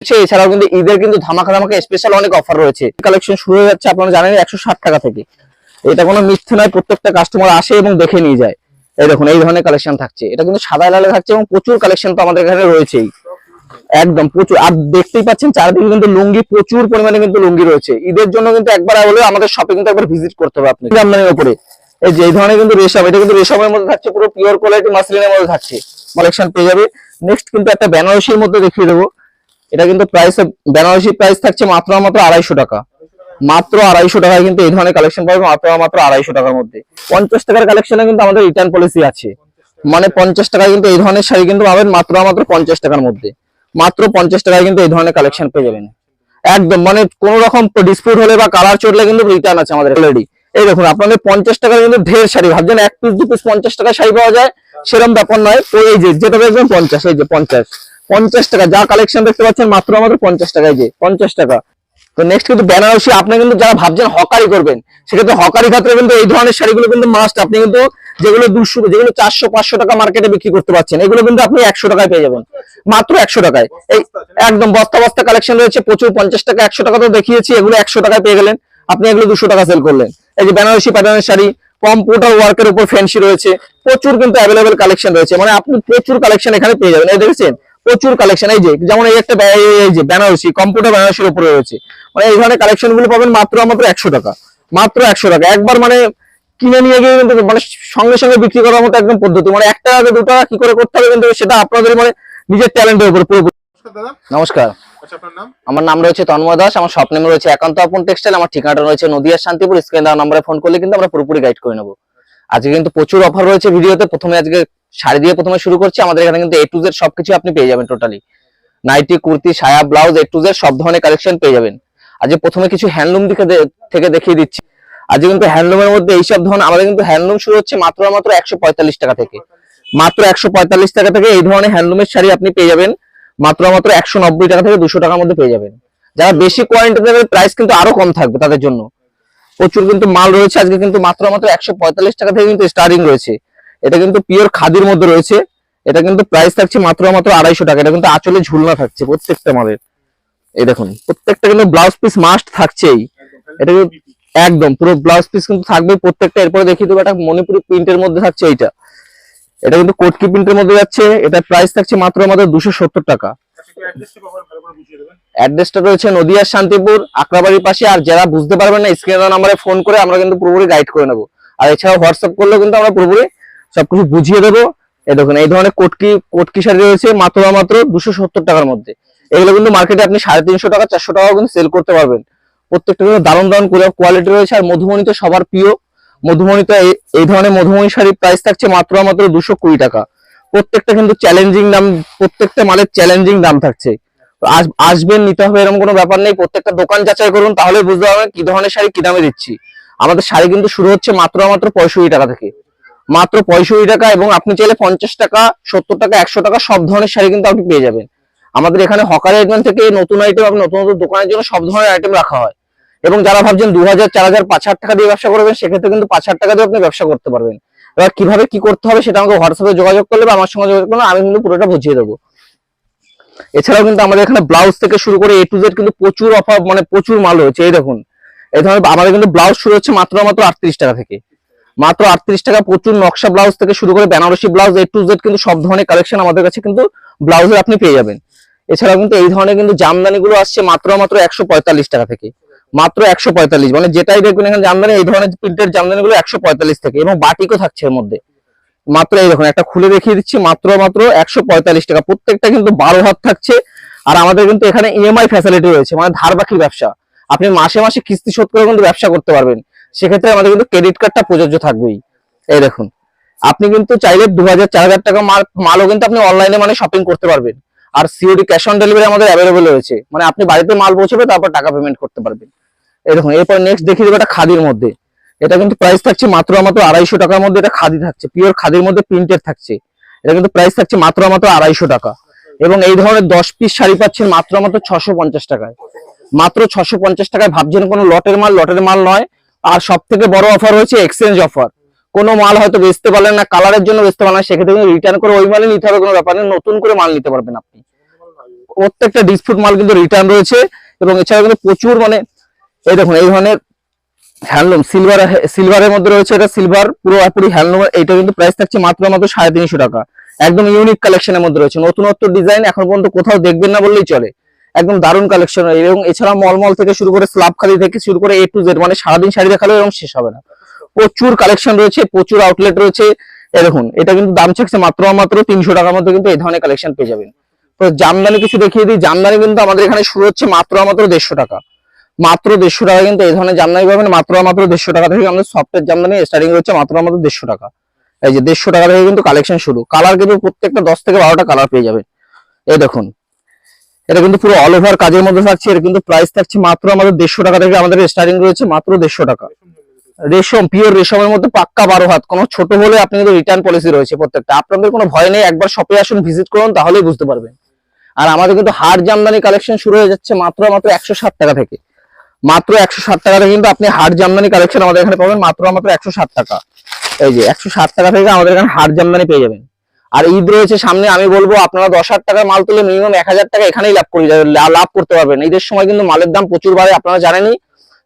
রয়েছে এছাড়াও কিন্তু ঈদের কিন্তু ধামাকা ধামাকা স্পেশাল অনেক অফার রয়েছে। কালেকশন শুরু হয়ে যাচ্ছে, আপনারা জানেন একশো ষাট টাকা থেকে। এটা কোনো মিথ্যে নয়, প্রত্যেকটা কাস্টমার আসে এবং দেখে নিয়ে যায়। এই দেখুন, এই ধরনের কালেকশন থাকছে। এটা কিন্তু সাদা লালে থাকছে এবং প্রচুর কালেকশন তো আমাদের এখানে রয়েছেই। একদম, প্রচুর। আর দেখতেই পাচ্ছেন, চারিদিকে কিন্তু লুঙ্গি, প্রচুর পরিমাণে কিন্তু লুঙ্গি রয়েছে। ঈদের জন্য কিন্তু একবার হলেও আমাদের শপিং কিন্তু একবার ভিজিট করতে হবে আপনি জামদানির উপরে এই যে ধরনের কিন্তু রেশম, এটা কিন্তু রেশমের মধ্যে থাকছে, পুরো পিওর কোয়ালিটি মাসলিনের মধ্যে থাকছে। কালেকশন পেয়ে যাবে। নেক্সট কিন্তু একটা বেনারসির মধ্যে দেখিয়ে দেবো। এটা কিন্তু প্রাইস বেনারসি প্রাইস থাকছে মাত্র মাত্র আড়াইশো টাকা। মাত্র আড়াইশো টাকায় কিন্তু এই ধরনের কালেকশন পাবে, মাত্র মাত্র আড়াইশো টাকার মধ্যে। পঞ্চাশ টাকার কালেকশনে কিন্তু আমাদের রিটার্ন পলিসি আছে। মানে পঞ্চাশ টাকায় কিন্তু এই ধরনের শাড়ি কিন্তু পাবেন মাত্র মাত্র পঞ্চাশ টাকার মধ্যে। মাত্র পঞ্চাশ টাকায় কিন্তু এই ধরনের কালেকশন পেয়ে যাবেন। একদম মানে কোন রকম ডিসপিউট হলে বা কালার চড়লে কিন্তু রিটার্ন আছে আমাদের অলরেডি এই দেখুন, আপনাদের পঞ্চাশ টাকার কিন্তু ঢের শাড়ি। ভাবছেন এক পিস দু পিস পঞ্চাশ টাকা শাড়ি পাওয়া যায় সেরকম ব্যাপার নয়। তো এই যে, যেটা দেখবেন পঞ্চাশ, এই যে পঞ্চাশ। পঞ্চাশ টাকা, যা কালেকশন দেখতে পাচ্ছেন মাত্র আমাদের পঞ্চাশ টাকায় যে পঞ্চাশ টাকা। তো নেক্সট কিন্তু বেনারসি আপনি কিন্তু যারা ভাবছেন হকারি করবেন, সেক্ষেত্রে হকারি ক্ষেত্রে কিন্তু এই ধরনের শাড়িগুলো কিন্তু মাস্ট আপনি কিন্তু যেগুলো দুশো, যেগুলো চারশো, পাঁচশো টাকা মার্কেটে বিক্রি করতে পারছেন, এগুলো কিন্তু আপনি একশো টাকায় পেয়ে যাবেন। মাত্র একশো টাকায়। এই একদম বস্তা বস্তা কালেকশন রয়েছে, প্রচুর পঞ্চাশ টাকা, একশো টাকা তো দেখিয়েছি, এগুলো একশো টাকায় পেয়ে গেলেন। আপনি এগুলো দুশো টাকা সেল করলেন। এই যে বেনারসি প্যাটার্নের শাড়ি কম্পিউটার ওয়ার্কের উপর ফ্যান্সি রয়েছে, প্রচুর কিন্তু অ্যাভেলেবেল কালেকশন রয়েছে মানে আপনি প্রচুর কালেকশন এখানে পেয়ে যাবেন। এই দেখেছেন? প্রচুর কালেকশন এই যে যেমন এই একটা এই- এই যে বেনারসি কম্পিউটার বেনারসির উপরে রয়েছে। মানে এই ধরনের কালেকশনগুলো পাবেন মাত্র মাত্র একশো টাকা। মাত্র একশো টাকা। একবার মানে কিনে নিয়ে গিয়ে কিন্তু মানে সঙ্গে সঙ্গে বিক্রি করার মতো একদম পদ্ধতি। মানে একটা টাকা দু টাকা কি করে করতে হবে কিন্তু সেটা আপনাদের মানে নিজের ট্যালেন্টের উপর পুরো নমস্কার আচ্ছা আপনার নাম? আমার নাম রয়েছে তন্ময় দাস। আমার স্বপ্নে রয়েছে একান্ত আপন টেক্সটাইল আমার ঠিকানাটা রয়েছে নদিয়ার শান্তিপুর। স্ক্রিন দেওয়া নম্বরে ফোন করলে কিন্তু আমরা পুরোপুরি গাইড করে নেব। আজকে কিন্তু প্রচুর অফার রয়েছে ভিডিওতে প্রথমে আজকে শাড়ি দিয়ে প্রথমে শুরু করছি, আমাদের এখানে কিন্তু এ টু জেড সবকিছু আপনি পেয়ে যাবেন টোটালি নাইটি কুর্তি, সায়া ব্লাউজ এ টু জেড সব ধরনের কালেকশন পেয়ে যাবেন। আজকে প্রথমে কিছু হ্যান্ডলুম দিকে থেকে দেখিয়ে দিচ্ছি। আজকে কিন্তু হ্যান্ডলুমের মধ্যে এইসব ধরনের, আমাদের কিন্তু হ্যান্ডলুম শুরু হচ্ছে মাত্র মাত্র একশো পঁয়তাল্লিশ টাকা থেকে। মাত্র একশো পঁয়তাল্লিশ টাকা থেকে এই ধরনের হ্যান্ডলুমের শাড়ি আপনি পেয়ে যাবেন। মাত্র মাত্র একশো নব্বই টাকা থেকে দুশো টাকার মধ্যে পেয়ে যাবেন। যারা বেশি কোয়ান্টিটি নেবে প্রাইস কিন্তু আরও কম থাকবে তাদের জন্য। প্রচুর কিন্তু মাল রয়েছে, আজকে কিন্তু মাত্র মাত্র একশো পঁয়তাল্লিশ টাকা থেকে কিন্তু স্টার্টিং রয়েছে। এটা কিন্তু পিওর খাদির মধ্যে রয়েছে। এটা কিন্তু প্রাইস থাকছে মাত্র মাত্র আড়াইশো টাকা। এটা কিন্তু আঁচলে ঝুলনা থাকছে প্রত্যেকটা মালের। এই দেখুন, প্রত্যেকটা কিন্তু ব্লাউজ পিস মাস্ট থাকছেই। এটা একদম পুরো ব্লাউজ পিস কিন্তু থাকবে প্রত্যেকটা। এরপরে দেখিয়ে দেবো একটা মণিপুরি প্রিন্টের মধ্যে থাকছে এইটা। এটা কিন্তু কোটকি প্রিন্টের মধ্যে যাচ্ছে। এটা প্রাইস থাকছে মাত্র মাত্র দুশো সত্তর টাকা। অ্যাড্রেসটা রয়েছে নদিয়ার শান্তিপুর, আকরাবাড়ির পাশে। আর যারা বুঝতে পারবেন না স্ক্রিনের নাম্বারে ফোন করে আমরা কিন্তু পুরোপুরি গাইড করে নেব। আর এছাড়াও হোয়াটসঅ্যাপ করলেও কিন্তু আমরা পুরোপুরি সবকিছু বুঝিয়ে দেবো। এই দেখুন, এই ধরনের কোটকি কোটকি শাড়ি রয়েছে মাত্র মাত্র দুশো সত্তর টাকার মধ্যে। এগুলো কিন্তু মার্কেটে আপনি সাড়ে তিনশো টাকা, চারশো টাকাও কিন্তু সেল করতে পারবেন। প্রত্যেকটা কিন্তু দারুণ দারুণ কোয়ালিটি রয়েছে। আর মধুমণি তো সবার প্রিয়। মধুমণি তো এই- ধরনের মধুমণি শাড়ির প্রাইস থাকছে মাত্র মাত্র দুশো কুড়ি টাকা। প্রত্যেকটা কিন্তু চ্যালেঞ্জিং দাম, প্রত্যেকটা মালের চ্যালেঞ্জিং দাম থাকছে। আসবেন, নিতে হবে, এরকম কোনো ব্যাপার নেই। প্রত্যেকটা দোকান যাচাই করুন, তাহলে বুঝতে পারবেন কি ধরনের শাড়ি কি দামে দিচ্ছি। আমাদের শাড়ি কিন্তু শুরু হচ্ছে মাত্র মাত্র পঁয়ষট্টি টাকা থেকে। মাত্র পঁয়ষট্টি টাকা এবং আপনি চাইলে পঞ্চাশ টাকা, সত্তর টাকা, একশো টাকা, সব ধরনের শাড়ি কিন্তু আপনি পেয়ে যাবেন। আমাদের এখানে হকার আইটেম থেকে নতুন আইটেম আপনি নতুন নতুন দোকানের জন্য সব ধরনের আইটেম রাখা হয়। এবং যারা ভাবছেন দু হাজার, চার হাজার, পাঁচ হাজার টাকা দিয়ে ব্যবসা করবেন, সেক্ষেত্রে কিন্তু পাঁচ হাজার টাকা দিয়ে আপনি ব্যবসা করতে পারবেন। এবার কীভাবে কি করতে হবে সেটা আমাকে হোয়াটসঅ্যাপে যোগাযোগ করলে বা আমার সঙ্গে যোগাযোগ করলে আমি কিন্তু পুরোটা বুঝিয়ে দেবো। এছাড়াও কিন্তু আমাদের এখানে ব্লাউজ থেকে শুরু করে এ টু জেড কিন্তু প্রচুর অফার মানে প্রচুর মাল রয়েছে। এই দেখুন, এই ধরনের আমাদের কিন্তু ব্লাউজ শুরু হচ্ছে মাত্র মাত্র আটত্রিশ টাকা থেকে। মাত্র আটত্রিশ টাকা প্রচুর নকশা ব্লাউজ থেকে শুরু করে Banarasi blouse A to Z কিন্তু সব ধরনের কালেকশন আমাদের কাছে কিন্তু ব্লাউজের আপনি পেয়ে যাবেন। এছাড়াও কিন্তু এই ধরনের কিন্তু জামদানি গুলো আসছে মাত্র মাত্র একশো পঁয়তাল্লিশ টাকা থেকে। মাত্র একশো পঁয়তাল্লিশ মানে যেটাই দেখবেন এখানে জামদানি, এই ধরনের প্রিন্টের জামদানি গুলো একশো পঁয়তাল্লিশ থেকে এবং বাটিকও থাকছে এর মধ্যে। মাত্র এই দেখুন, একটা খুলে দেখিয়ে দিচ্ছি, মাত্র মাত্র একশো পঁয়তাল্লিশ টাকা। প্রত্যেকটা কিন্তু বারো হাত থাকছে আর আমাদের কিন্তু এখানে ইএমআই ফ্যাসিলিটি রয়েছে মানে ধার বাকির ব্যবসা। আপনি মাসে মাসে কিস্তি শোধ করে কিন্তু ব্যবসা করতে পারবেন। সেক্ষেত্রে আমাদের কিন্তু ক্রেডিট কার্ডটা প্রযোজ্য থাকবেই। এই দেখুন, আপনি কিন্তু চাইলে দু হাজার চার হাজার টাকা মাল, মালও কিন্তু আপনি অনলাইনে মানে শপিং করতে পারবেন। আর সিওডি ক্যাশ অন ডেলিভারি আমাদের অ্যাভেলেবল রয়েছে। মানে আপনি বাড়িতে মাল পৌঁছবে, তারপর টাকা পেমেন্ট করতে পারবেন। দেখুন, এরপর নেক্সট দেখিয়ে দেবো একটা খাদির মধ্যে। এটা কিন্তু প্রাইস থাকছে মাত্র মাত্র আড়াইশো টাকার মধ্যে, এটা খাদি থাকছে। পিওর খাদির মধ্যে প্রিন্টেড থাকছে। এটা কিন্তু প্রাইস থাকছে মাত্র মাত্র আড়াইশো টাকা। এবং এই ধরনের দশ পিস শাড়ি পাচ্ছেন মাত্র মাত্র ছশো পঞ্চাশ টাকায়। মাত্র ছশো পঞ্চাশ টাকায় ভাবছেন কোনো লটের মাল লটের মাল নয়। আর সব থেকে বড় অফার হচ্ছে এক্সচেঞ্জ অফার কোনো মাল হয়তো বেচতে পারলেন না কালারের জন্য বেচতে পারলেন সেক্ষেত্রে রিটার্ন করে ওই মালে নিতে হবে, কোনো ব্যাপার নেই নতুন করে মাল নিতে পারবেন আপনি। প্রত্যেকটা ডিসপুট মাল কিন্তু রিটার্ন রয়েছে এবং এছাড়া কিন্তু প্রচুর মানে এই দেখুন, এই ধরনের হ্যান্ডলুম সিলভার সিলভারের মধ্যে রয়েছে এটা সিলভার পুরোপুরি হ্যান্ডলুম এটা কিন্তু প্রাইস থাকছে মাত্র মাত্র সাড়ে তিনশো টাকা। একদম ইউনিক কালেকশনের মধ্যে রয়েছে। নতুনত্ব ডিজাইন এখন পর্যন্ত কোথাও দেখবেন না বললেই চলে। একদম দারুণ কালেকশন এবং এছাড়া মলমল থেকে শুরু করে স্লাব খালি থেকে শুরু করে এ টু জেড মানে সারাদিন শাড়ি দেখালেও এরকম শেষ হবে না। প্রচুর কালেকশন রয়েছে, প্রচুর আউটলেট রয়েছে। এ দেখুন, এটা কিন্তু দাম থাকছে মাত্র মাত্র তিনশো টাকার মধ্যে কিন্তু এই ধরনের কালেকশন পেয়ে যাবেন। তো জামদানি কিছু দেখিয়ে দিই, জামদানি কিন্তু আমাদের এখানে শুরু হচ্ছে মাত্র মাত্র দেড়শো টাকা। মাত্র দেড়শো টাকা কিন্তু এই ধরনের জামদানি পাবেন, মাত্র মাত্র দেড়শো টাকা থেকে আমাদের সফটের জামদানি স্টার্টিং হচ্ছে মাত্র মাত্র দেড়শো টাকা। এই যে দেড়শো টাকা থেকে কিন্তু কালেকশন শুরু। কালার কিন্তু প্রত্যেকটা দশ থেকে বারোটা কালার পেয়ে যাবেন। এই দেখুন এটা কিন্তু পুরো অল ওভার কাজের মধ্যে থাকছে, এর কিন্তু প্রাইস থাকছে মাত্র আমাদের দেড়শো টাকা থেকে আমাদের স্টার্টিং রয়েছে মাত্র দেড়শো টাকা। রেশম পিওর রেশমের মধ্যে পাক্কা বারো হাত, কোনো ছোট হলে আপনি কিন্তু রিটার্ন পলিসি রয়েছে প্রত্যেকটা। আপনাদের কোনো ভয় নেই, একবার শপে আসুন ভিজিট করুন, তাহলেই বুঝতে পারবেন। আর আমাদের কিন্তু হার জামদানি কালেকশন শুরু হয়ে যাচ্ছে মাত্র মাত্র একশো ষাট টাকা থেকে। মাত্র একশো ষাট টাকা থেকে কিন্তু আপনি হার জামদানি কালেকশন আমাদের এখানে পাবেন, মাত্র মাত্র একশো ষাট টাকা। এই যে একশো ষাট টাকা থেকে আমাদের এখানে হার জামদানি পেয়ে যাবেন। আর ঈদ রয়েছে সামনে, আমি বলব আপনারা দশ হাজার টাকার মাল তুলে মিনিমাম এক হাজার টাকা এখানেই লাভ করে লাভ করতে পারবেন। ঈদের সময় কিন্তু মালের দাম প্রচুর বাড়ে, আপনারা জানেনই।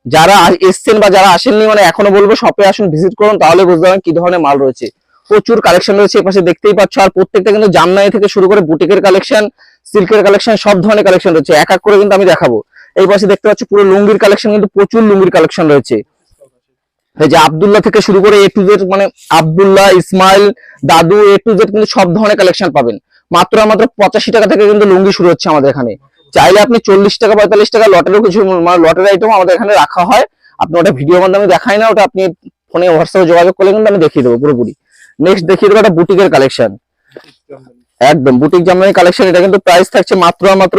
যারা এসছেন বা যারা আসেননি মানে এখনও বলব শপে আসুন ভিজিট করুন, তাহলে বুঝতে পারবেন কি ধরনের মাল রয়েছে। প্রচুর কালেকশন রয়েছে এপাশে দেখতেই পাচ্ছ। আর প্রত্যেকটা কিন্তু জামনাই থেকে শুরু করে বুটিকের কালেকশন সিল্কের কালেকশন সব ধরনের কালেকশন রয়েছে। এক এক করে কিন্তু আমি দেখাবো। এই পাশে দেখতে পাচ্ছি পুরো লুঙ্গির কালেকশন কিন্তু প্রচুর লুঙ্গির কালেকশন রয়েছে। এই যে আবদুল্লাহ থেকে শুরু করে এ টু জেড মানে আব্দুল্লাহ, ইসমাইল, দাদু এ টু জেড কিন্তু সব ধরনের কালেকশন পাবেন। মাত্র মাত্র পঁচাশি টাকা থেকে কিন্তু লুঙ্গি শুরু হচ্ছে আমাদের এখানে। চাইলে আপনি চল্লিশ টাকা, পঁয়তাল্লিশ টাকা লটেরও কিছু মানে লটারি আইটেম আমাদের এখানে রাখা হয়। আপনি ওটা ভিডিও মাধ্যমে দেখাই না, ওটা আপনি ফোনে হোয়াটসঅ্যাপে যোগাযোগ করলে কিন্তু আমি দেখিয়ে দেবো পুরোপুরি। নেক্সট দেখিয়ে দেবো একটা বুটিকের কালেকশন একদম বুটিক জামদানি কালেকশন এটা কিন্তু প্রাইস থাকছে মাত্র মাত্র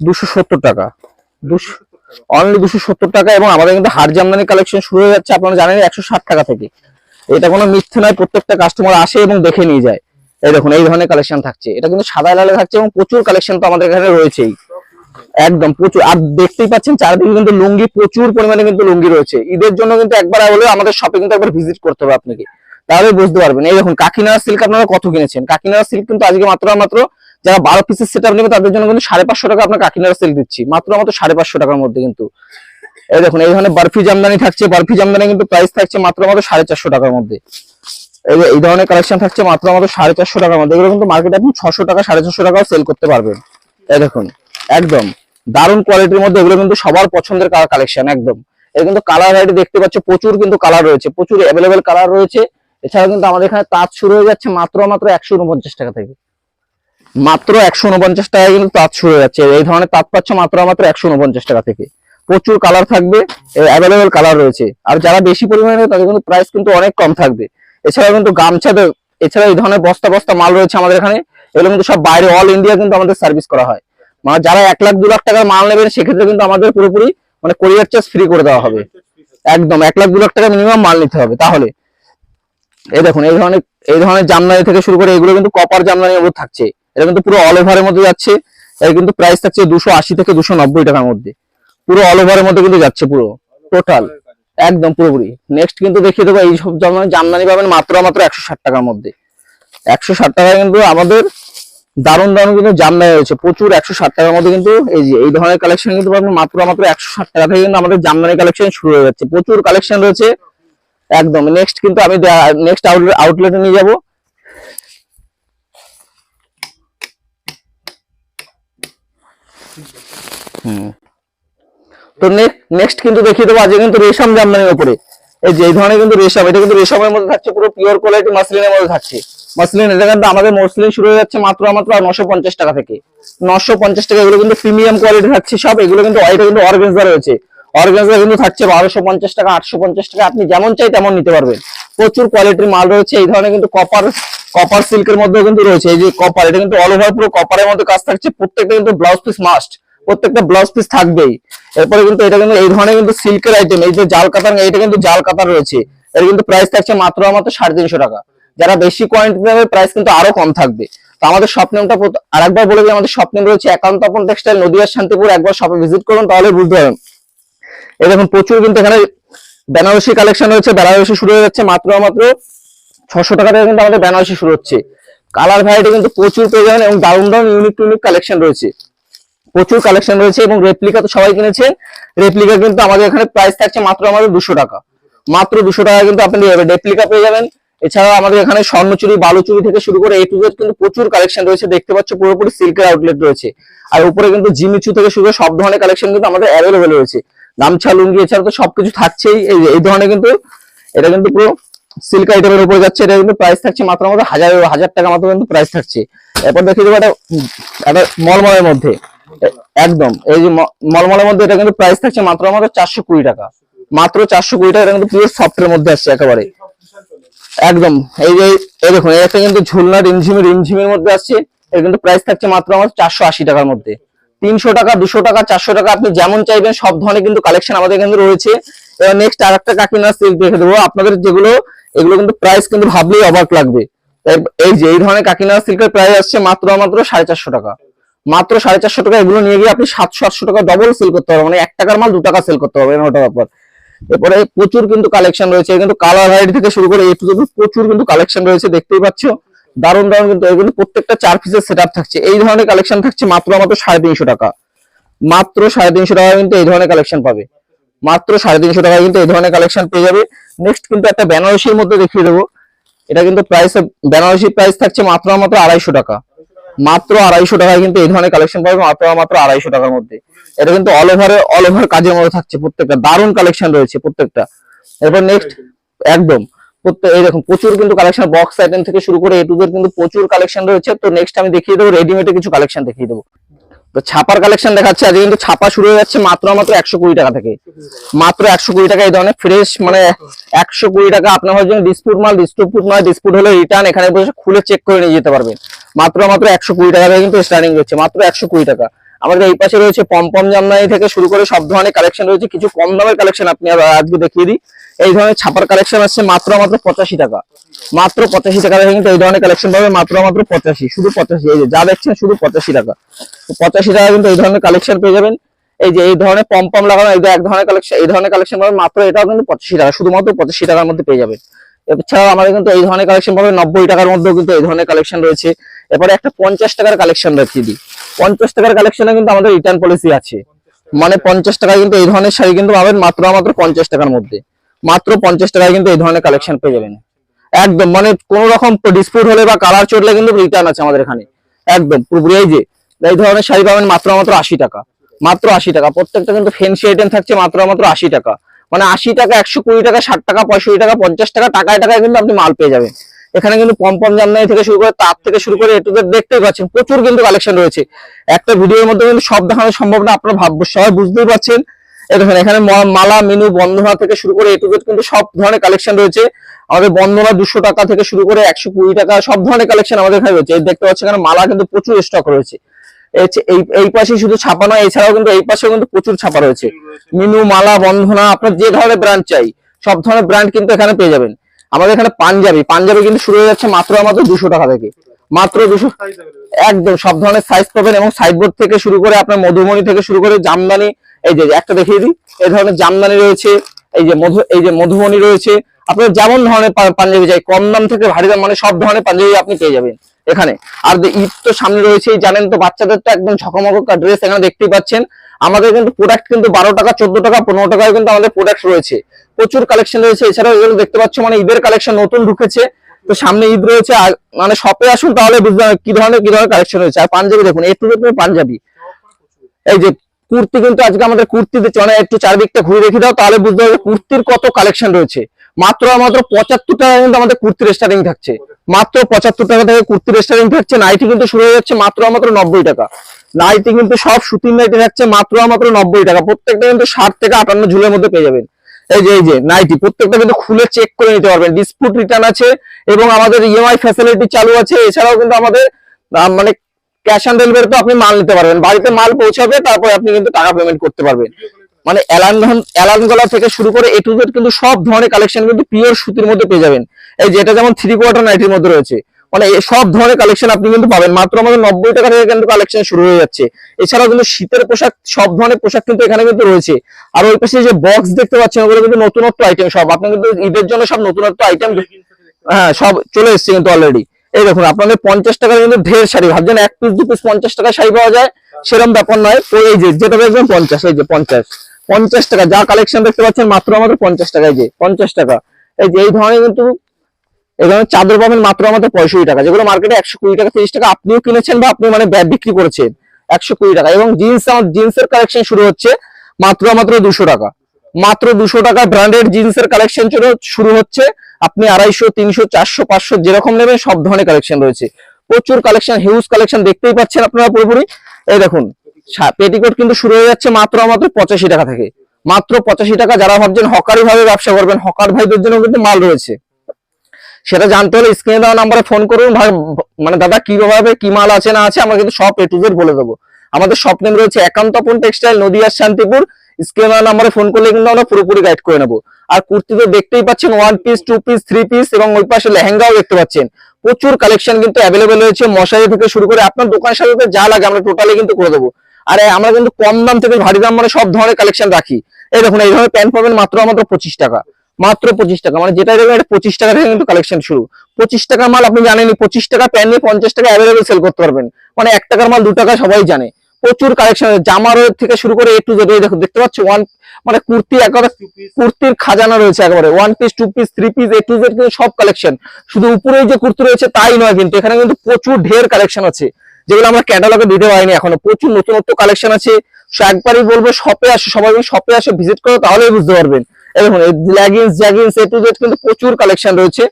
দুশো সত্তর টাকা। দুশো অনলি দুশো সত্তর টাকা এবং আমাদের কিন্তু হার জামদানি কালেকশন শুরু হয়ে যাচ্ছে, আপনারা জানেন, একশো ষাট টাকা থেকে। এটা কোনো মিথ্যে নয়, প্রত্যেকটা কাস্টমার আসে এবং দেখে নিয়ে যায়। এই দেখুন, এই ধরনের কালেকশন থাকছে। এটা কিন্তু সাদা লালে থাকছে এবং প্রচুর কালেকশন তো আমাদের এখানে রয়েছেই। একদম, প্রচুর। আর দেখতেই পাচ্ছেন, চারিদিকে কিন্তু লুঙ্গি, প্রচুর পরিমাণে কিন্তু লুঙ্গি রয়েছে। ঈদের জন্য কিন্তু একবার হলেও আমাদের শপে কিন্তু একবার ভিজিট করতে হবে আপনাকে। তাহলে বুঝতে পারবেন। এই দেখুন, কাকিনাড়া সিল্ক আপনারা কত কিনেছেন? কাকিনাড়া সিল্ক কিন্তু আজকে মাত্র মাত্র যারা বারো পিসের সেট আপ নেবে তাদের জন্য কিন্তু সাড়ে পাঁচশো টাকা আপনার কাকিনাড়া সেল দিচ্ছি। মাত্র মাত্র সাড়ে পাঁচশো টাকার মধ্যে কিন্তু। এই দেখুন, এই ধরনের বারফি জামদানি থাকছে। বারফি জামদানি কিন্তু প্রাইস থাকছে মাত্র মাত্র সাড়ে চারশো টাকার মধ্যে। এই ধরনের কালেকশন থাকছে মাত্র মাত্র সাড়ে চারশো টাকার মধ্যে। এগুলো কিন্তু মার্কেটে আপনি ছশো টাকা, সাড়ে ছশো টাকাও সেল করতে পারবেন। এই দেখুন, একদম দারুণ কোয়ালিটির মধ্যে এগুলো কিন্তু সবার পছন্দের কালেকশন একদম। এর কিন্তু কালার ভ্যারাইটি দেখতে পাচ্ছ, প্রচুর কিন্তু কালার রয়েছে, প্রচুর অ্যাভেলেবেল কালার রয়েছে। এছাড়া কিন্তু আমাদের এখানে তাঁত শুরু হয়ে যাচ্ছে মাত্র মাত্র একশো উনপঞ্চাশ টাকা থেকে। মাত্র একশো উনপঞ্চাশ টাকায় কিন্তু তাঁত শুরু যাচ্ছে। এই ধরনের তাঁত পাচ্ছ মাত্র মাত্র একশো উনপঞ্চাশ টাকা থেকে। প্রচুর কালার থাকবে অ্যাভেলেবেল কালার রয়েছে। আর যারা বেশি পরিমাণে তাদের কিন্তু প্রাইস কিন্তু অনেক কম থাকবে। এছাড়া কিন্তু গামছা দে- এছাড়া এই ধরনের বস্তা বস্তা মাল রয়েছে আমাদের এখানে। এগুলো কিন্তু সব বাইরে অল ইন্ডিয়া কিন্তু আমাদের সার্ভিস করা হয়। মানে যারা এক লাখ, দু লাখ টাকার মাল নেবেন, সেক্ষেত্রে কিন্তু আমাদের পুরোপুরি মানে কোরিয়ার চার্জ ফ্রি করে দেওয়া হবে। একদম, এক লাখ, দু লাখ টাকা মিনিমাম মাল নিতে হবে তাহলে। এই দেখুন, এই ধরনের এই ধরনের জামদানি থেকে শুরু করে এগুলো কিন্তু কপার জামদানির মধ্যে থাকছে। এটা কিন্তু পুরো অল ওভারের মধ্যে যাচ্ছে। এর কিন্তু প্রাইস থাকছে দুশো আশি থেকে দুশো নব্বই টাকার মধ্যে। পুরো অল ওভারের মধ্যে কিন্তু যাচ্ছে পুরো। টোটাল একদম পুরোপুরি। নেক্সট কিন্তু দেখিয়ে দেবো এই সব জামদানি জামদানি পাবেন মাত্র মাত্র একশো ষাট টাকার মধ্যে। একশো ষাট টাকায় কিন্তু আমাদের দারুণ দারুণ কিন্তু জামদানি রয়েছে। প্রচুর একশো ষাট টাকার মধ্যে কিন্তু এই যে, এই ধরনের কালেকশন কিন্তু পাবেন মাত্র মাত্র একশো ষাট টাকা থেকে কিন্তু আমাদের জামদানি কালেকশন শুরু হয়ে যাচ্ছে। প্রচুর কালেকশন রয়েছে। একদম। নেক্সট কিন্তু আমি নেক্সট আউটলেটে নিয়ে যাব। তো নেক্সট কিন্তু দেখিয়ে দেবো, আজকে কিন্তু রেশম জামদানির উপরে। এই যে ধরনের কিন্তু রেশম, এটা কিন্তু রেশমের মধ্যে থাকছে, পুরো পিওর কোয়ালিটি মাসলিনের মধ্যে থাকছে। মাসলিন এটা কিন্তু আমাদের মসলিন শুরু হয়ে যাচ্ছে মাত্র মাত্র নশো পঞ্চাশ টাকা থেকে। নশো পঞ্চাশ টাকা এগুলো কিন্তু প্রিমিয়াম কোয়ালিটি থাকছে সব, এগুলো কিন্তু এটা কিন্তু অর্গেনজা রয়েছে। অর্গেনজা কিন্তু থাকছে বারোশো পঞ্চাশ টাকা, আটশো পঞ্চাশ টাকা, আপনি যেমন চাই তেমন নিতে পারবেন। প্রচুর কোয়ালিটির মাল রয়েছে, এই ধরনের কিন্তু কপার কপার সিল্কের মধ্যে কিন্তু রয়েছে। এই যে কপার এটা কিন্তু অল ওভার পুরো কপারের মধ্যে কাজ থাকছে, প্রত্যেকটা কিন্তু ব্লাউজ পিস মাস্ট প্রত্যেকটা ব্লাউজ পিস থাকবেই। এরপরে কিন্তু এটা কিন্তু এই ধরনের কিন্তু সিল্কের আইটেম এই যে জাল কাতার এটা কিন্তু জাল কাতার রয়েছে। এর কিন্তু প্রাইস থাকছে মাত্র মাত্র সাড়ে তিনশো টাকা। যারা বেশি কোয়ান্টিটি নেবে প্রাইস কিন্তু আরও কম থাকবে। আমাদের নেমটা আরেকবার বলে দিই, আমাদের নেম রয়েছে একান্ত আপন টেক্সটাইল নদিয়ার শান্তিপুর। একবার শপে ভিজিট করুন, তাহলে বুঝতে পারবেন। এই দেখুন, প্রচুর কিন্তু এখানে বেনারসি কালেকশন রয়েছে। বেনারসি শুরু হয়ে যাচ্ছে মাত্র মাত্র ছশো টাকা থেকে কিন্তু আমাদের বেনারসি শুরু হচ্ছে। কালার ভ্যারাইটি কিন্তু প্রচুর পেয়ে যাবেন এবং দারুণ দারুণ ইউনিক ইউনিক কালেকশন রয়েছে। প্রচুর কালেকশন রয়েছে এবং রেপ্লিকা তো সবাই কিনেছেন রেপ্লিকা কিন্তু আমাদের এখানে প্রাইস থাকছে মাত্র আমাদের দুশো টাকা। মাত্র দুশো টাকা কিন্তু আপনি রেপ্লিকা পেয়ে যাবেন। এছাড়া আমাদের এখানে স্বর্ণচুরি, বালুচুরি থেকে শুরু করে এই টু কিন্তু প্রচুর কালেকশন রয়েছে। দেখতে পাচ্ছ পুরোপুরি সিল্কের আউটলেট রয়েছে। আর উপরে কিন্তু জিমিচু থেকে শুরু করে সব ধরনের কালেকশন কিন্তু আমাদের অ্যাভেলেবেল রয়েছে। গামছা, লুঙ্গি এছাড়া তো সবকিছু থাকছেই। এই ধরনের কিন্তু, এটা কিন্তু পুরো সিল্ক আইটেমের উপরে যাচ্ছে। এটা কিন্তু প্রাইস থাকছে মাত্র আমাদের হাজার হাজার টাকা মাত্র কিন্তু প্রাইস থাকছে। এরপর দেখিয়ে দেবো একটা একটা মলমলের মধ্যে। একদম। এই যে মলমলের মধ্যে এটা কিন্তু প্রাইস থাকছে মাত্র আমাদের চারশো কুড়ি টাকা। মাত্র চারশো কুড়ি টাকা, এটা কিন্তু পিওর সফটের মধ্যে আসছে একেবারে। একদম। এই যে, এই দেখুন এটা কিন্তু ঝুলনা রিমঝিম রিমঝিমের মধ্যে আসছে। এর কিন্তু প্রাইস থাকছে মাত্র আমার চারশো আশি টাকার মধ্যে। তিনশো টাকা, দুশো টাকা, চারশো টাকা, আপনি যেমন চাইবেন, সব ধরনের কিন্তু কালেকশন আমাদের কিন্তু রয়েছে। এবার নেক্সট আর একটা কাকিনা সিল্ক দেখে দেবো, আপনাদের যেগুলো, এগুলো কিন্তু প্রাইস কিন্তু ভাবলেই অবাক লাগবে। এই যে, এই ধরনের কাকিনা সিল্কের প্রাইস আসছে মাত্র মাত্র সাড়ে চারশো টাকা। মাত্র সাড়ে চারশো টাকা, এগুলো নিয়ে গিয়ে আপনি সাতশো, আটশো টাকা ডবল সেল করতে পারবেন। মানে এক টাকার মাল দু টাকা সেল করতে পারবেন ওটা ব্যাপার এরপরে প্রচুর কিন্তু কালেকশন রয়েছে। কিন্তু কালার ভ্যারাইটি থেকে শুরু করে এ প্রচুর কিন্তু কালেকশন রয়েছে, দেখতেই পাচ্ছ। দারুণ দারুণ কিন্তু এগুলো প্রত্যেকটা চার পিসের সেট থাকছে। এই ধরনের কালেকশন থাকছে মাত্র মাত্র সাড়ে তিনশো টাকা। মাত্র সাড়ে তিনশো টাকা কিন্তু এই ধরনের কালেকশন পাবে। মাত্র সাড়ে তিনশো টাকা কিন্তু এই ধরনের কালেকশন পেয়ে যাবে। নেক্সট কিন্তু একটা বেনারসির মধ্যে দেখিয়ে দেবো। এটা কিন্তু প্রাইস বেনারসির প্রাইস থাকছে মাত্র মাত্র আড়াইশো টাকা। মাত্র আড়াইশো টাকায় কিন্তু এই ধরনের কালেকশন পাবে, মাত্র মাত্র আড়াইশো টাকার মধ্যে। এটা কিন্তু অল ওভার অল ওভার কাজের মধ্যে থাকছে প্রত্যেকটা, দারুণ কালেকশন রয়েছে প্রত্যেকটা। এরপর নেক্সট একদম এই দেখুন, প্রচুর কিন্তু কালেকশন বক্স আইটেম থেকে শুরু করে এ টু জেড কিন্তু প্রচুর কালেকশন রয়েছে। তো নেক্সট আমি দেখিয়ে দেবো রেডিমেডে কিছু কালেকশন দেখিয়ে দেবো। তো ছাপার কালেকশন দেখাচ্ছে, আজকে কিন্তু ছাপা শুরু হয়ে যাচ্ছে মাত্র মাত্র একশো কুড়ি টাকা থেকে। মাত্র একশো কুড়ি টাকা এই ধরনের ফ্রেশ মানে একশো কুড়ি টাকা আপনার জন্য ডিসপুট মাল ডিসপুট মাল ডিসপুট হলে রিটার্ন এখানে খুলে চেক করে নিয়ে যেতে পারবেন। মাত্র মাত্র একশো কুড়ি টাকা থেকে কিন্তু স্টার্টিং রয়েছে মাত্র একশো কুড়ি টাকা। আমাদের এই পাশে রয়েছে পমপম জামদানি থেকে শুরু করে সব ধরনের কালেকশন রয়েছে, কিছু কম দামের কালেকশন আপনি আজকে দেখিয়ে দিই। এই ধরনের ছাপার কালেকশন আসছে মাত্র মাত্র পঁচাশি টাকা। মাত্র পঁচাশি টাকা কিন্তু এই ধরনের কালেকশন পাবে মাত্র মাত্র পঁচাশি, শুধু পঁচাশি, এই যে যা দেখছেন শুধু পঁচাশি টাকা। পঁচাশি টাকা কিন্তু এই ধরনের কালেকশন পেয়ে যাবেন। এই যে এই ধরনের পম্পম লাগানো, এই এক ধরনের কালেকশন এই ধরনের কালেকশন পাবেন, মাত্র এটাও কিন্তু পঁচাশি টাকা, শুধুমাত্র পঁচাশি টাকার মধ্যে পেয়ে যাবেন। এছাড়াও আমাদের কিন্তু এই ধরনের কালেকশন পাবে নব্বই টাকার মধ্যেও কিন্তু এই ধরনের কালেকশন রয়েছে। এরপরে একটা পঞ্চাশ টাকার কালেকশন রাখিয়ে দিই। পঞ্চাশ টাকার কালেকশনে কিন্তু আমাদের রিটার্ন পলিসি আছে। মানে পঞ্চাশ টাকায় কিন্তু এই ধরনের শাড়ি কিন্তু পাবেন মাত্র মাত্র পঞ্চাশ টাকার মধ্যে। মাত্র পঞ্চাশ টাকায় কিন্তু এই ধরনের কালেকশন পেয়ে যাবেন। একদম মানে কোন রকম ডিসপুট হলে বা কালার চড়লে কিন্তু রিটার্ন আছে আমাদের এখানে। একদম, পুরোপুরি যে, এই ধরনের শাড়ি পাবেন মাত্র মাত্র আশি টাকা। মাত্র আশি টাকা, প্রত্যেকটা কিন্তু ফেন্সি আইটেম থাকছে মাত্র মাত্র আশি টাকা। মানে আশি টাকা, একশো কুড়ি টাকা, ষাট টাকা, পঁয়ষট্টি টাকা, পঞ্চাশ টাকা, টাকায় টাকায় কিন্তু আপনি মাল পেয়ে যাবেন। এখানে কিন্তু পম্পম জামদানি থেকে শুরু করে তার থেকে শুরু করে এটুকু দেখতেই পাচ্ছেন, প্রচুর কিন্তু কালেকশন রয়েছে। একটা ভিডিওর মধ্যে কিন্তু সব দেখানো সম্ভব না, আপনারা ভাব সবাই বুঝতেই পারছেন। দেখেন, এখানে মালা, মিনু বন্ধনা থেকে শুরু করে এটুকু কিন্তু সব ধরনের কালেকশন রয়েছে। আমাদের বন্ধনা দুশো টাকা থেকে শুরু করে একশো কুড়ি টাকা সব ধরনের কালেকশন আমাদের এখানে রয়েছে। দেখতে পাচ্ছেন এখানে মালা কিন্তু প্রচুর স্টক রয়েছে। এই এই পাশে শুধু ছাপা নয়, এছাড়াও কিন্তু এই পাশেও কিন্তু প্রচুর ছাপা রয়েছে। মিনু, মালা বন্ধনা আপনার যে ধরনের ব্র্যান্ড চাই, সব ধরনের ব্র্যান্ড কিন্তু এখানে পেয়ে যাবেন। আমাদের এখানে পাঞ্জাবি। পাঞ্জাবি কিন্তু শুরু হয়ে যাচ্ছে মাত্র মাত্র দুশো টাকা থেকে। মাত্র দুশো একদম সব ধরনের সাইজ পাবেন এবং সাইডবোর্ড থেকে শুরু করে আপনার মধুমণি থেকে শুরু করে জামদানি, এই যে একটা দেখিয়ে দিই, এই ধরনের জামদানি রয়েছে, এই যে মধু এই যে মধুমণি রয়েছে। আপনার যেমন ধরনের পাঞ্জাবি চাই, কম দাম থেকে ভারী দাম মানে সব ধরনের পাঞ্জাবি আপনি পেয়ে যাবেন এখানে। আর ঈদ তো সামনে রয়েছে জানেন তো বাচ্চাদের তো একদম ঝকমক ড্রেস এখানে দেখতেই পাচ্ছেন। আমাদের কিন্তু প্রোডাক্ট কিন্তু বারো টাকা, চোদ্দ টাকা, পনেরো টাকায় কিন্তু আমাদের প্রোডাক্ট রয়েছে। প্রচুর কালেকশন রয়েছে। এছাড়াও এগুলো দেখতে পাচ্ছ মানে ঈদের কালেকশন নতুন ঢুকেছে। তো সামনে ঈদ রয়েছে মানে শপে আসুন তাহলে বুঝতে কি ধরনের কি ধরনের কালেকশন রয়েছে। আর পাঞ্জাবি দেখুন একটু দেখুন পাঞ্জাবি। এই যে কুর্তি কিন্তু আজকে আমাদের কুর্তিতে চলে একটু চারদিকটা ঘুরে রেখে দাও, তাহলে বুঝতে পারবে কুর্তির কত কালেকশন রয়েছে। মাত্র মাত্র পঁচাত্তর টাকা কিন্তু আমাদের কুর্তির স্টার্টিং থাকছে। মাত্র পঁচাত্তর টাকা থেকে কুর্তির স্টার্টিং থাকছে। নাইটি কিন্তু শুরু হয়ে যাচ্ছে মাত্র মাত্র নব্বই টাকা। নাইটি কিন্তু সব সুতির নাইটি থাকছে মাত্র মাত্র নব্বই টাকা। প্রত্যেকটা কিন্তু ষাট থেকে আটান্ন ঝুলের মধ্যে পেয়ে যাবেন। এই যে এই যে নাইটি প্রত্যেকটা কিন্তু খুলে চেক করে নিতে পারবেন। ডিসপুট রিটার্ন আছে এবং আমাদের ইএমআই ফ্যাসিলিটি চালু আছে। এছাড়াও কিন্তু আমাদের মানে ক্যাশ অন ডেলিভারি তো আপনি মাল নিতে পারবেন। বাড়িতে মাল পৌঁছাবে, তারপর আপনি কিন্তু টাকা পেমেন্ট করতে পারবেন। মানে অ্যালান গলা থেকে শুরু করে এ টু জেড কিন্তু সব ধরনের কালেকশন কিন্তু পিওর সুতির মধ্যে পেয়ে যাবেন। এই যেটা যেমন থ্রি কোয়ার্টার নাইটির মধ্যে রয়েছে। মানে সব ধরনের কালেকশন আপনি কিন্তু পাবেন। মাত্র আমাদের নব্বই টাকা থেকে কিন্তু কালেকশন শুরু হয়ে যাচ্ছে। এছাড়াও কিন্তু শীতের পোশাক সব ধরনের পোশাক কিন্তু এখানে কিন্তু রয়েছে। আর ওই পাশে যে বক্স দেখতে পাচ্ছেন ওগুলো কিন্তু নতুনত্ব আইটেম সব। আপনি কিন্তু ঈদের জন্য সব নতুনত্ব আইটেম হ্যাঁ সব চলে এসছে কিন্তু অলরেডি এই দেখুন আপনাদের পঞ্চাশ টাকার কিন্তু ঢের শাড়ি। ভাবছেন এক পিস দু পিস পঞ্চাশ টাকা শাড়ি পাওয়া যায়? সেরকম ব্যাপার নয়। তো এই যে যেটা দেখবেন পঞ্চাশ এই যে পঞ্চাশ। পঞ্চাশ টাকা। যা কালেকশন দেখতে পাচ্ছেন মাত্র আমাদের পঞ্চাশ টাকা এই যে পঞ্চাশ টাকা। এই যে এই ধরনের কিন্তু ধরনের চাদর পাবেন মাত্র আমাদের পঁয়ষট্টি টাকা। যেগুলো মার্কেটে একশো কুড়ি টাকা, তিরিশ টাকা আপনিও কিনেছেন বা আপনি মানে বিক্রি করেছেন। একশো কুড়ি টাকা। এবং জিন্স আমার জিন্সের কালেকশন শুরু হচ্ছে মাত্র মাত্র দুশো টাকা। মাত্র দুশো টাকা ব্র্যান্ডেড জিন্সের কালেকশন শুরু হচ্ছে। আপনি আড়াইশো, তিনশো, চারশো, পাঁচশো যেরকম নেবেন, সব ধরনের কালেকশন রয়েছে। প্রচুর কালেকশন হিউজ কালেকশন দেখতেই পাচ্ছেন আপনারা পুরোপুরি। এই দেখুন পেটিকোট কিন্তু শুরু হয়ে যাচ্ছে মাত্র মাত্র পঁচাশি টাকা থেকে। মাত্র পঁচাশি টাকা, যারা ভাবছেন হকারি ভাবে ব্যবসা করবেন, হকার ভাইদের জন্য কিন্তু মাল রয়েছে। সেটা জানতে হলে স্ক্রিনে দেওয়া নাম্বারে ফোন করুন। মানে দাদা কীভাবে কি মাল আছে না আছে, আমরা কিন্তু সব এ টু জেড বলে দেবো। আমাদের শপ নেম রয়েছে একান্তপন টেক্সটাইল নদিয়ার শান্তিপুর। স্ক্রিনে দেওয়া নাম্বারে ফোন করলে কিন্তু আমরা পুরোপুরি গাইড করে নেব। আর কুর্তি তো দেখতেই পাচ্ছেন one piece two piece three piece এবং ওই পাশে লেহেঙ্গাও দেখতে পাচ্ছেন। প্রচুর কালেকশন কিন্তু অ্যাভেলেবেল রয়েছে। মশারি থেকে শুরু করে আপনার দোকানের সাথে যা লাগে আমরা টোটালি কিন্তু করে দেবো। আর আমরা কিন্তু কম দাম থেকে ভারী দাম মানে সব ধরনের কালেকশন রাখি। এই দেখুন এই ধরনের প্যান্ট পাবেন মাত্র আমাদের পঁচিশ টাকা। মাত্র পঁচিশ টাকা। মানে যেটা দেখবেন এটা পঁচিশ টাকা থেকে কিন্তু কালেকশন শুরু। পঁচিশ টাকার মাল আপনি জানেনই পঁচিশ টাকা প্যান্ট নিয়ে পঞ্চাশ টাকা অ্যাভেলেবেল সেল করতে পারবেন। মানে এক টাকার মাল দু টাকা সবাই জানে। প্রচুর কালেকশন জামার থেকে শুরু করে এ টু জেড দেখো দেখতে পাচ্ছ? ওয়ান মানে কুর্তি একেবারে কুর্তির খাজানা রয়েছে একেবারে। One piece two piece three piece A to Z কিন্তু সব কালেকশন শুধু উপরে যে কুর্তি রয়েছে তাই নয় কিন্তু এখানে কিন্তু প্রচুর ঢের কালেকশন আছে। যেগুলো আমরা ক্যাটালগে দিতে পারিনি এখনও। প্রচুর নতুনত্ব কালেকশন আছে। একবারই বলব শপে আসো সবাই শপে আসো ভিজিট করো তাহলেই বুঝতে পারবেন। এ টু কিন্তু প্রচুর কালেকশন রয়েছে।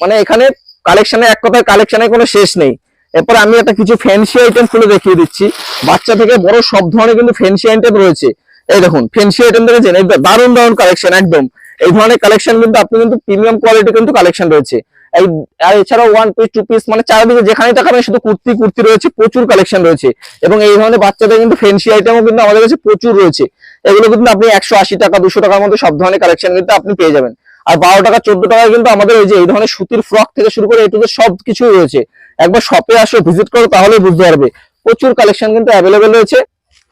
মানে এখানে কালেকশনে এক কথায় কালেকশনের কোনো শেষ নেই। এরপর আমি একটা কিছু ফ্যান্সি আইটেম খুলে দেখিয়ে দিচ্ছি। বাচ্চা থেকে বড় সব ধরনের কিন্তু ফ্যান্সি আইটেম রয়েছে। এই দেখুন ফ্যান্সি আইটেম দেখেছেন? দারুণ দারুণ কালেকশন একদম। এই ধরনের কালেকশন কিন্তু আপনি কিন্তু প্রিমিয়াম কোয়ালিটি কিন্তু কালেকশন রয়েছে। এই, আর এছাড়াও ওয়ান পিস টু পিস মানে চারিদিকে যেখানে তাকাবেন, শুধু কুর্তি কুর্তি রয়েছে, প্রচুর কালেকশন রয়েছে। এবং এই ধরনের বাচ্চাদের কিন্তু ফ্যান্সি আইটেমও কিন্তু আমাদের কাছে প্রচুর রয়েছে। এগুলো কিন্তু আপনি একশো আশি টাকা, দুশো টাকার মধ্যে সব ধরনের কালেকশন কিন্তু আপনি পেয়ে যাবেন। আর বারো টাকা, চোদ্দ টাকায় কিন্তু আমাদের এই যে এই ধরনের সুতির ফ্রক থেকে শুরু করে এটুকু সব কিছুই রয়েছে। একবার শপে আসো ভিজিট করো তাহলে বুঝতে পারবে। প্রচুর কালেকশন কিন্তু অ্যাভেলেবেল রয়েছে।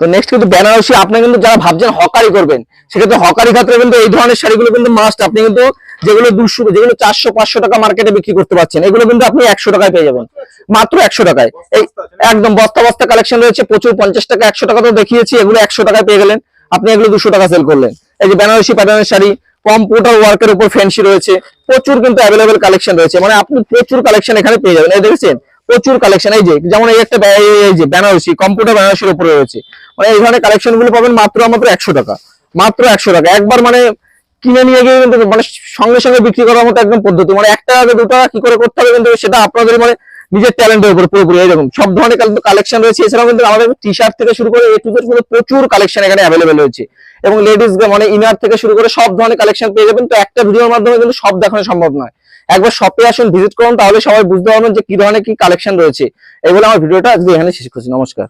তো নেক্সট কিন্তু বেনারসি আপনি কিন্তু যারা ভাবছেন হকারি করবেন, সেক্ষেত্রে হকারি ক্ষেত্রে কিন্তু এই ধরনের শাড়িগুলো কিন্তু মাস্ট আপনি কিন্তু যেগুলো দুশো, যেগুলো চারশো, পাঁচশো টাকা মার্কেটে বিক্রি করতে পারছেন, এগুলো কিন্তু আপনি একশো টাকায় পেয়ে যাবেন। মাত্র একশো টাকায়। এই একদম বস্তা বস্তা কালেকশন রয়েছে, প্রচুর পঞ্চাশ টাকা, একশো টাকা তো দেখিয়েছি, এগুলো একশো টাকায় পেয়ে গেলেন। আপনি এগুলো দুশো টাকা সেল করলেন। এই যে বেনারসি প্যাটার্নের শাড়ি কম্পিউটার ওয়ার্কের উপর ফ্যান্সি রয়েছে। প্রচুর কিন্তু অ্যাভেলেবেল কালেকশন রয়েছে। মানে আপনি প্রচুর কালেকশন এখানে পেয়ে যাবেন। এই দেখেছেন? প্রচুর কালেকশন এই যে, যেমন এই একটা এই- যে বেনারসি কম্পিউটার বেনারসির উপরে রয়েছে। মানে এই ধরনের কালেকশনগুলো পাবেন মাত্র মাত্র একশো টাকা। মাত্র একশো টাকা। একবার মানে কিনে নিয়ে গিয়ে কিন্তু মানে সঙ্গে সঙ্গে বিক্রি করার মতো একদম পদ্ধতি। মানে একটা টাকা দু টাকা কি করে করতে হবে কিন্তু সেটা আপনাদের মানে নিজের ট্যালেন্টের উপর পুরোপুরি। এরকম সব ধরনের কালেকশন রয়েছে। এছাড়াও কিন্তু আমাদের টি শার্ট থেকে শুরু করে এ প্রচুর কালেকশন এখানে অ্যাভেলেবেল রয়েছে। এবং লেডিস মানে ইনার থেকে শুরু করে সব ধরনের কালেকশন পেয়ে যাবেন। তো একটা ভিডিওর মাধ্যমে কিন্তু সব দেখানো সম্ভব নয়। একবার শপে আসুন ভিজিট করুন, তাহলে সবাই বুঝতে পারবেন যে কি ধরনের কি কালেকশন রয়েছে। এগুলো আমার ভিডিওটা আজকে এখানে শেষ করছি। নমস্কার।